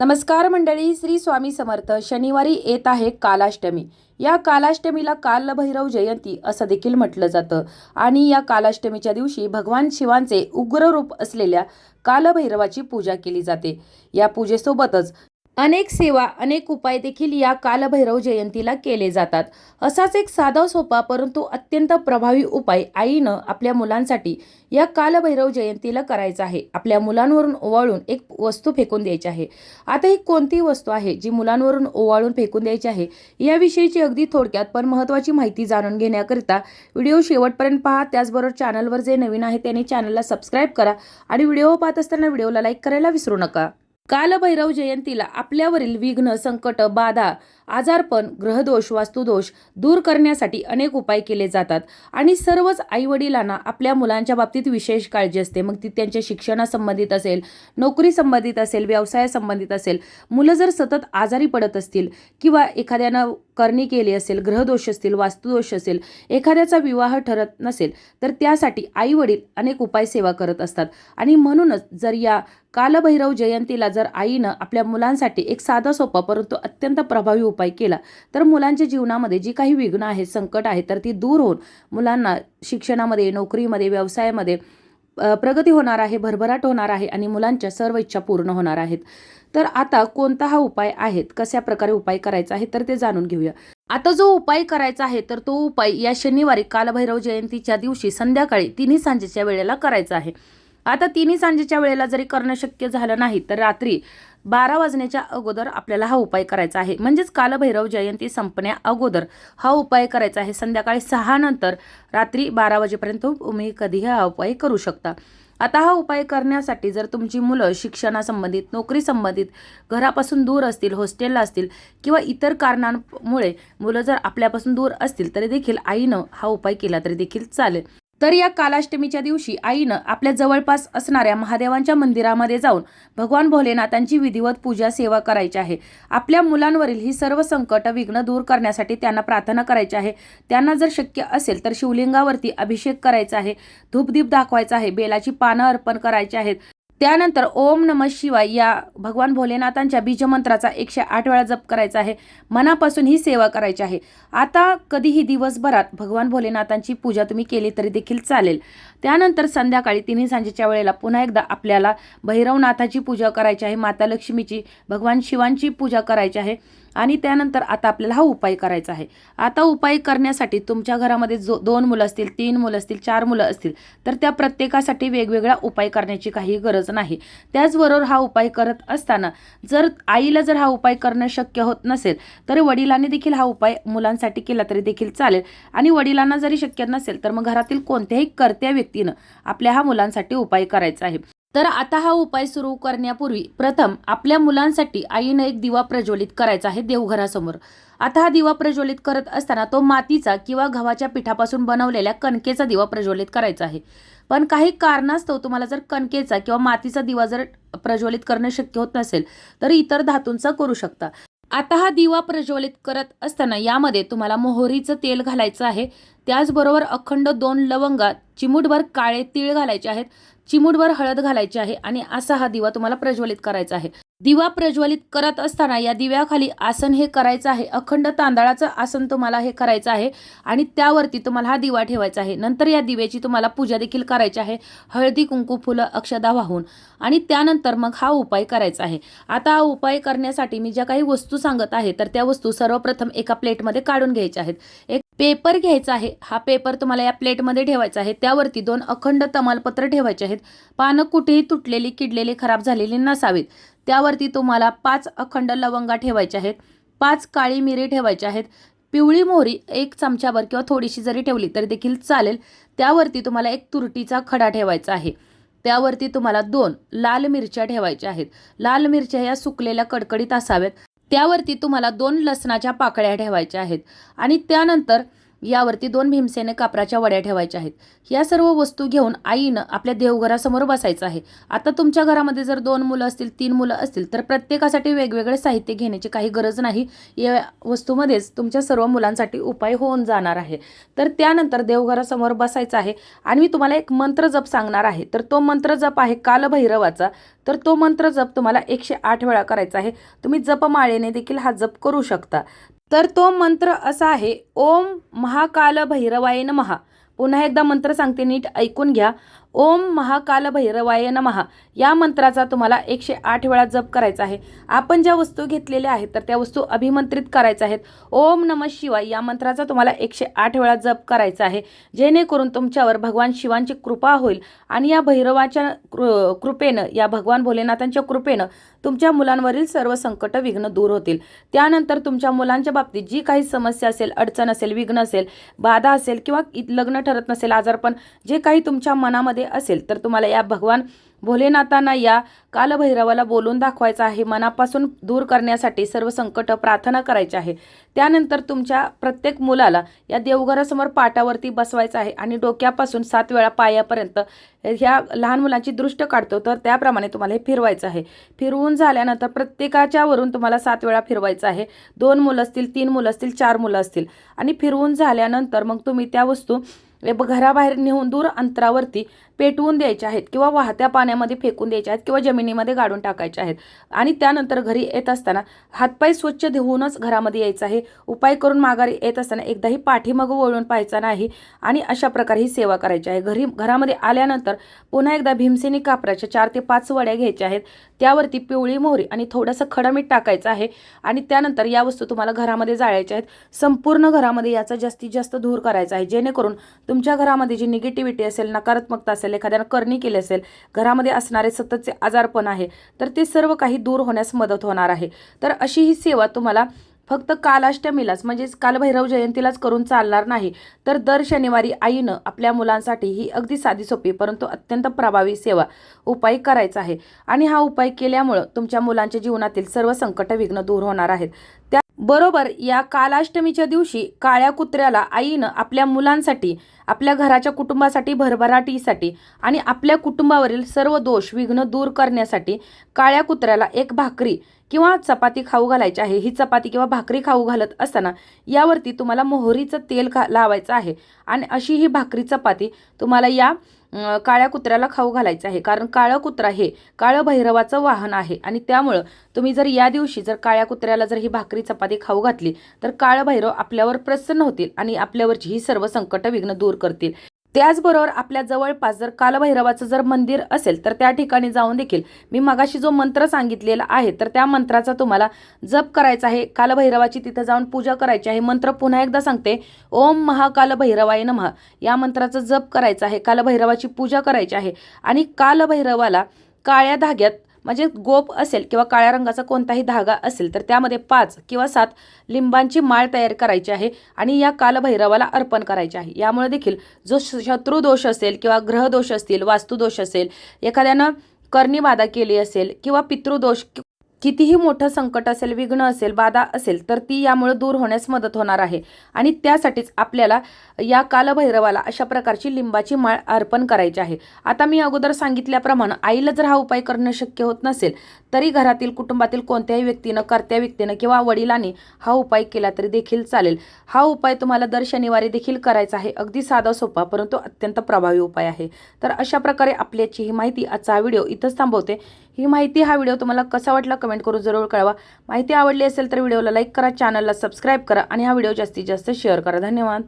नमस्कार मंडळी श्री स्वामी समर्थ. शनिवारी येत आहे कालाष्टमी. या कालाष्टमीला कालभैरव जयंती असं देखील म्हटलं जातं. आणि या कालाष्टमीच्या दिवशी भगवान शिवांचे उग्र रूप असलेल्या कालभैरवाची पूजा केली जाते. या पूजेसोबतच अनेक सेवा अनेक उपाय देखील या कालभैरव जयंतीला केले जातात. असाच एक साधा सोपा परंतु अत्यंत प्रभावी उपाय आईनं आपल्या मुलांसाठी या कालभैरव जयंतीला करायचा आहे. आपल्या मुलांवरून ओवाळून एक वस्तू फेकून द्यायची आहे. आता ही कोणती वस्तू आहे जी मुलांवरून ओवाळून फेकून द्यायची आहे? याविषयीची अगदी थोडक्यात पण महत्त्वाची माहिती जाणून घेण्याकरिता व्हिडिओ शेवटपर्यंत पहा. त्याचबरोबर चॅनलवर जे नवीन आहे त्यांनी चॅनलला सबस्क्राईब करा आणि व्हिडिओ पाहत असताना व्हिडिओला लाईक करायला विसरू नका. कालभैरव जयंतीला आपल्यावरील विघ्न संकट बाधा आजारपण ग्रहदोष वास्तुदोष दूर करण्यासाठी अनेक उपाय केले जातात आणि सर्वच आईवडिलांना आपल्या मुलांच्या बाबतीत विशेष काळजी असते. मग ती त्यांच्या शिक्षणासंबंधित असेल नोकरी संबंधित असेल व्यवसायासंबंधित असेल मुलं जर सतत आजारी पडत असतील किंवा एखाद्यानं करणी केली असेल ग्रहदोष असतील वास्तुदोष असेल एखाद्याचा विवाह ठरत नसेल तर त्यासाठी आईवडील अनेक उपाय सेवा करत असतात. आणि म्हणूनच जर या कालभैरव जयंतीला जर आईनं आपल्या मुलांसाठी एक साधा सोपा परंतु अत्यंत प्रभावी उपाय उपाय केला. तर मुलांच्या जीवनामध्ये जी काही विघ्न आहेत संकट आहे तर ती दूर होऊन मुलांना शिक्षणामध्ये नोकरीमध्ये व्यवसायामध्ये प्रगती होणार आहे भरभराट होणार आहे आणि मुलांच्या सर्व इच्छा पूर्ण होणार आहेत. तर आता कोणता हा उपाय आहेत कशा प्रकारे उपाय करायचा आहे? तर ते जाणून घेऊया. आता जो उपाय करायचा आहे तर तो उपाय या शनिवारी कालभैरव जयंतीच्या दिवशी संध्याकाळी तिन्ही सांजेच्या वेळेला करायचा आहे. आता तिन्ही सांजेच्या वेळेला जरी करणं शक्य झालं नाही तर रात्री बारा वाजण्याच्या अगोदर आपल्याला हा उपाय करायचा आहे. म्हणजेच कालभैरव जयंती संपण्या अगोदर हा उपाय करायचा आहे. संध्याकाळी सहा नंतर रात्री बारा वाजेपर्यंत तुम्ही कधीही हा उपाय करू शकता. आता हा उपाय करण्यासाठी जर तुमची मुलं शिक्षणासंबंधित नोकरी संबंधित घरापासून दूर असतील हॉस्टेलला असतील किंवा इतर कारणांमुळे मुलं जर आपल्यापासून दूर असतील तरी देखील आईनं हा उपाय केला तरी देखील चालेल. तर या कालाष्टमीच्या दिवशी आईनं आपल्या जवळपास असणाऱ्या महादेवांच्या मंदिरामध्ये जाऊन भगवान भोलेनाथांची विधिवत पूजा सेवा करायची आहे. आपल्या मुलांवरील ही सर्व संकट विघ्न दूर करण्यासाठी त्यांना प्रार्थना करायची आहे. त्यांना जर शक्य असेल तर शिवलिंगावरती अभिषेक करायचा आहे. धूपदीप दाखवायचा आहे. बेलाची पानं अर्पण करायची आहेत. त्यानंतर ओम नम शिवाय या भगवान भोलेनाथांच्या बीजमंत्राचा एकशे आठ वेळा जप करायचा आहे. मनापासून ही सेवा करायची आहे. आता कधीही दिवसभरात भगवान भोलेनाथांची पूजा तुम्ही केली तरी देखील चालेल. त्यानंतर संध्याकाळी तिन्ही सांजेच्या वेळेला पुन्हा एकदा आपल्याला भैरवनाथाची पूजा करायची आहे. माता लक्ष्मीची भगवान शिवांची पूजा करायची आहे. आणि त्यानंतर आता आपल्याला हा उपाय करायचा आहे. आता उपाय करण्यासाठी तुमच्या घरामध्ये जो दोन मुलं असतील तीन मुलं असतील चार मुलं असतील तर त्या प्रत्येकासाठी वेगवेगळा उपाय करण्याची काही गरज नाही. त्याचबरोबर हा उपाय करत असताना जर आईला जर हा उपाय करणं शक्य होत नसेल तर वडिलांनी देखील हा उपाय मुलांसाठी केला तरी देखील चालेल. आणि वडिलांना जरी शक्य नसेल तर मग घरातील कोणत्याही कर्त्या व्यक्तीनं आपल्या हा मुलांसाठी उपाय करायचा आहे. तर आता हा उपाय सुरू करण्यापूर्वी प्रथम आपल्या मुलांसाठी आईनं एक दिवा प्रज्वलित करायचा आहे देवघरासमोर. आता हा दिवा प्रज्वलित करत असताना तो मातीचा किंवा गव्हाच्या पिठापासून बनवलेल्या कणकेचा दिवा प्रज्वलित करायचा आहे. पण काही कारणास्तव तुम्हाला जर कणकेचा किंवा मातीचा दिवा जर प्रज्वलित करणं शक्य होत नसेल तर इतर धातूंचा करू शकता. आता हा दिवा प्रज्वलित करत असताना यामध्ये तुम्हाला मोहरीचं तेल घालायचं आहे. त्याचबरोबर अखंड दोन लवंगा चिमूटभर काळे तीळ घालायचे आहेत. चिमूटभर हळद घालायची आहे आणि असा हा दिवा तुम्हाला प्रज्वलित करायचा आहे. दिवा प्रज्वलित करत असताना या दिव्याखाली आसन हे करायचं आहे. अखंड तांदळाचं आसन तुम्हाला हे करायचं आहे आणि त्यावरती तुम्हाला हा दिवा ठेवायचा आहे. नंतर या दिव्याची तुम्हाला पूजा देखील करायची आहे. हळदी कुंकू फुलं अक्षदा वाहून. आणि त्यानंतर मग हा उपाय करायचा आहे. आता हा उपाय करण्यासाठी मी ज्या काही वस्तू सांगत आहे तर त्या वस्तू सर्वप्रथम एका प्लेटमध्ये काढून घ्यायच्या आहेत. एक पेपर घ्यायचा आहे. हा पेपर तुम्हाला या प्लेटमध्ये ठेवायचा आहे. त्यावरती दोन अखंड तमालपत्र ठेवायचे आहेत. पानं कुठेही तुटलेली किडलेली खराब झालेली नसावीत. त्यावरती तुम्हाला पाच अखंड लवंगा ठेवायच्या आहेत. पाच काळी मिरी ठेवायच्या आहेत. पिवळी मोहरी एक चमच्यावर किंवा थोडीशी जरी ठेवली तरी देखील चालेल. त्यावरती तुम्हाला एक तुरटीचा खडा ठेवायचा आहे. त्यावरती तुम्हाला दोन लाल मिरच्या ठेवायच्या आहेत. लाल मिरच्या या सुकलेल्या कडकडीत असाव्यात. त्यावरती तुम्हाला दोन लसणाच्या पाकळ्या ठेवायच्या आहेत. आणि त्यानंतर यावरती दोन भीमसेने कापराच्या वड्या ठेवायच्या आहेत. या सर्व वस्तू घेऊन आईनं आपल्या देवघरासमोर बसायचं आहे. आता तुमच्या घरामध्ये जर दोन मुलं असतील तीन मुलं असतील तर प्रत्येकासाठी वेगवेगळे साहित्य घेण्याची काही गरज नाही. या वस्तूमध्येच तुमच्या सर्व मुलांसाठी उपाय होऊन जाणार आहे. तर त्यानंतर देवघरासमोर बसायचं आहे. आणि मी तुम्हाला एक मंत्र जप सांगणार आहे. तर तो मंत्र जप आहे कालभैरवाचा. तर तो मंत्र जप तुम्हाला एकशे आठ वेळा करायचा आहे. तुम्ही जपमाळेने देखील हा जप करू शकता. तर तो मंत्र असा आहे ओम महाकाल भैरवाय नमहा पुन्हा एकदा मंत्र सांगते नीट ऐकून घ्या. ओम महाकाल भैरवाय नमहा या मंत्राचा तुम्हाला एकशे आठ वेळा जप करायचा आहे. आपण ज्या वस्तू घेतलेल्या आहेत तर त्या वस्तू अभिमंत्रित करायच्या आहेत. ओम नम शिवाय या मंत्राचा तुम्हाला एकशे आठ वेळा जप करायचा आहे. जेणेकरून तुमच्यावर भगवान शिवांची कृपा होईल आणि या भैरवाच्या कृ कृपेनं या भगवान भोलेनाथांच्या कृपेनं तुमच्या मुलांवरील सर्व संकट विघ्न दूर होतील. त्यानंतर तुमच्या मुलांच्या बाबतीत जी काही समस्या असेल अडचण असेल विघ्न असेल बाधा असेल किंवा लग्न ठरत नसेल आजारपण जे काही तुमच्या मनामध्ये असेल तर तुम्हाला या भगवान भोलेनाथांना या कालभैरवाला बोलून दाखवायचं आहे. मनापासून दूर करण्यासाठी सर्व संकट प्रार्थना करायची आहे. त्यानंतर तुमच्या प्रत्येक मुलाला या देवघरासमोर पाटावरती बसवायचं आहे आणि डोक्यापासून सात वेळा पायापर्यंत ह्या लहान मुलांची दृष्ट काढतो तर त्याप्रमाणे तुम्हाला हे फिरवायचं आहे. फिरवून झाल्यानंतर प्रत्येकाच्यावरून तुम्हाला सात वेळा फिरवायचं आहे. दोन मुलं असतील तीन मुलं असतील चार मुलं असतील. आणि फिरवून झाल्यानंतर मग तुम्ही त्या वस्तू घराबाहेर नेऊन दूर अंतरावरती पेटवून द्यायच्या आहेत किंवा वाहत्या पाण्यामध्ये फेकून द्यायच्या आहेत किंवा जमिनीमध्ये गाडून टाकायच्या आहेत. आणि त्यानंतर घरी येत असताना हातपाय स्वच्छ धुवूनच घरामध्ये यायचं आहे. उपाय करून माघारी येत असताना एकदाही पाठीमागं वळून पाहायचा नाही आणि अशा प्रकारे ही सेवा करायची आहे. घरी घरामध्ये आल्यानंतर पुन्हा एकदा भीमसेनी कापराच्या चार ते पाच वड्या घ्यायच्या आहेत. त्यावरती पिवळी मोहरी आणि थोडंसं खडं मीठ टाकायचं आहे आणि त्यानंतर या वस्तू तुम्हाला घरामध्ये जाळायच्या आहेत. संपूर्ण घरामध्ये याचा जास्तीत जास्त धूर करायचा आहे. जेणेकरून तुमच्या घरामध्ये जी निगेटिव्हिटी असेल नकारात्मकता असेल एखाद्यानं करणी केली असेल घरामध्ये असणारे सततचे आजारपण आहे तर ते सर्व काही दूर होण्यास मदत होणार आहे. तर अशी ही सेवा तुम्हाला फक्त कालाष्टमीलाच म्हणजेच कालभैरव जयंतीलाच करून चालणार नाही तर दर शनिवारी आईनं आपल्या मुलांसाठी ही अगदी साधी सोपी परंतु अत्यंत प्रभावी सेवा उपाय करायचा आहे. आणि हा उपाय केल्यामुळं तुमच्या मुलांच्या जीवनातील सर्व संकट विघ्न दूर होणार आहेत. त्या बरोबर या कालाष्टमीच्या दिवशी काळ्या कुत्र्याला आईनं आपल्या मुलांसाठी आपल्या घराच्या कुटुंबासाठी भरभराटीसाठी आणि आपल्या कुटुंबावरील सर्व दोष विघ्न दूर करण्यासाठी काळ्या कुत्र्याला एक भाकरी किंवा चपाती खाऊ घालायची आहे. ही चपाती किंवा भाकरी खाऊ घालत असताना यावरती तुम्हाला मोहरीचं तेल खा लावायचं आहे आणि अशी ही भाकरी चपाती तुम्हाला या काळ्या कुत्र्याला खाऊ घालायचं आहे. कारण काळं कुत्रा हे काळं भैरवाचं वाहन आहे आणि त्यामुळं तुम्ही जर या दिवशी जर काळ्या कुत्र्याला जर ही भाकरी चपाती खाऊ घातली तर काळं भैरव आपल्यावर प्रसन्न होतील आणि आपल्यावरची ही सर्व संकट विघ्न दूर करतील. त्याचबरोबर आपल्या जवळपास जर कालभैरवाचं जर मंदिर असेल तर त्या ठिकाणी जाऊन देखील मी मगाशी जो मंत्र सांगितलेला आहे तर त्या मंत्राचा तुम्हाला जप करायचा आहे कालभैरवाची तिथं जाऊन पूजा करायची आहे. मंत्र पुन्हा एकदा सांगते ओम महाकालभैरवाय नमः. या मंत्राचा जप करायचा आहे कालभैरवाची पूजा करायची आहे. आणि कालभैरवाला काळ्या धाग्यात म्हणजे गोप असेल किंवा काळ्या रंगाचा कोणताही धागा असेल तर त्यामध्ये पाच किंवा सात लिंबांची माळ तयार करायची आहे आणि या कालभैरवाला अर्पण करायचे आहे. यामुळे देखील जो शत्रुदोष असेल किंवा ग्रहदोष असतील वास्तुदोष असेल एखाद्यानं कर्णी बाधा केली असेल किंवा पितृदोष कितीही मोठं संकट असेल विघ्न असेल बाधा असेल तर ती यामुळे दूर होण्यास मदत होणार आहे. आणि त्यासाठीच आपल्याला या कालभैरवाला अशा प्रकारची लिंबाची माळ अर्पण करायची आहे. आता मी अगोदर सांगितल्याप्रमाणे आईला जर हा उपाय करणं शक्य होत नसेल तरी घरातील कुटुंबातील कोणत्याही व्यक्तीनं कर्त्या व्यक्तीनं किंवा वडिलांनी हा उपाय केला तरी देखील चालेल. हा उपाय तुम्हाला दर शनिवारी देखील करायचा आहे. अगदी साधा सोपा परंतु अत्यंत प्रभावी उपाय आहे. तर अशा प्रकारे आपल्याची ही माहिती आजचा व्हिडिओ इथंच थांबवते. ही माहिती हा व्हिडिओ तुम्हाला कसा वाटला कमेंट करून जरूर कळवा. माहिती आवडली असेल तर व्हिडिओला लाईक करा चॅनलला सबस्क्राईब करा आणि हा व्हिडिओ जास्तीत जास्त शेअर करा. धन्यवाद.